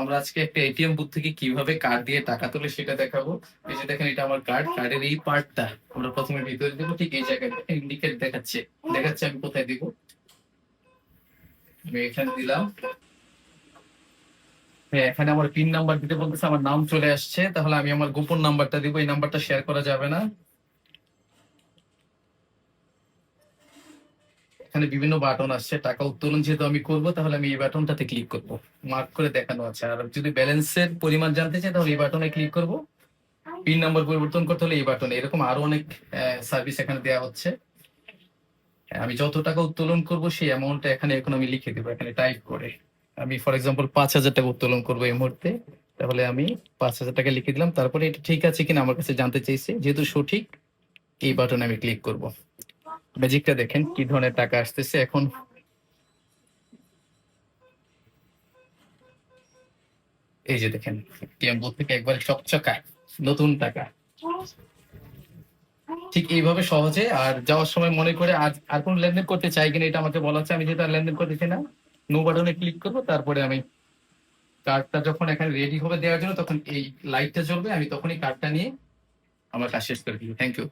আমরা আজকে একটা এটিএম বুথ থেকে কীভাবে কার্ড দিয়ে টাকা তোলে সেটা দেখাবো। এই যে দেখেন, এটা আমার কার্ড কার্ডের এই পার্টটা আমরা প্রথমে ভিতরে দেবো, ঠিক এই জায়গায় ইন্ডিকেট দেখাচ্ছে। দেখাচ্ছে, আমি কোথায় দিব? আমি এখানে দিলাম। হ্যাঁ এখানে আমার পিন নাম্বার দিতে বলতেছে, আমার নাম চলে আসছে। তাহলে আমি আমার গোপন নাম্বারটা দিব। এই নাম্বারটা শেয়ার করা যাবে না। এখানে বিভিন্ন বাটন আসছে, টাকা উত্তোলন যেহেতু আমি করব, তাহলে আমি এই বাটনটাতে ক্লিক করব। মার্ক করে দেখানো আছে। আর যদি ব্যালেন্সের পরিমাণ জানতে চাই, তাহলে এই বাটনে ক্লিক করব। পিন নাম্বার পরিবর্তন করতে হলে এই বাটনে এরকম আরও অনেক সার্ভিস এখানে দেওয়া হচ্ছে। আমি যত টাকা উত্তোলন করব, সেই অ্যামাউন্টটা এখানে এখন আমি লিখে দেবো, এখানে টাইপ করে। আমি ফর এক্সাম্পল পাঁচ হাজার টাকা উত্তোলন করব এই মুহূর্তে। তাহলে আমি পাঁচ হাজার টাকা লিখে দিলাম। তারপরে এটা ঠিক আছে কিনা আমার কাছে জানতে চাইছে। যেহেতু সঠিক, এই বাটনে আমি ক্লিক করব। ম্যাজিকটা দেখেন, কি ধরনের টাকা আসতেছে এখন। এই যে দেখেন এটিএম বুথ থেকে একবার চকচকা নতুন টাকা। ঠিক এইভাবে সহজে, আর যাওয়ার সময় মনে করে আজ আর কোন লেনদেন করতে চাই কিনা এটা আমাকে বলা হচ্ছে আমি যেটা লেনদেন করতে চাই না নো বাটনে ক্লিক করব, তারপরে আমি কার্ডটা যখন এখানে রেডি হবে দেওয়ার জন্য, তখন এই লাইটটা জ্বলবে, আমি তখনই কার্ডটা নিয়ে আমার কাজ শেষ করে দিই থ্যাংক ইউ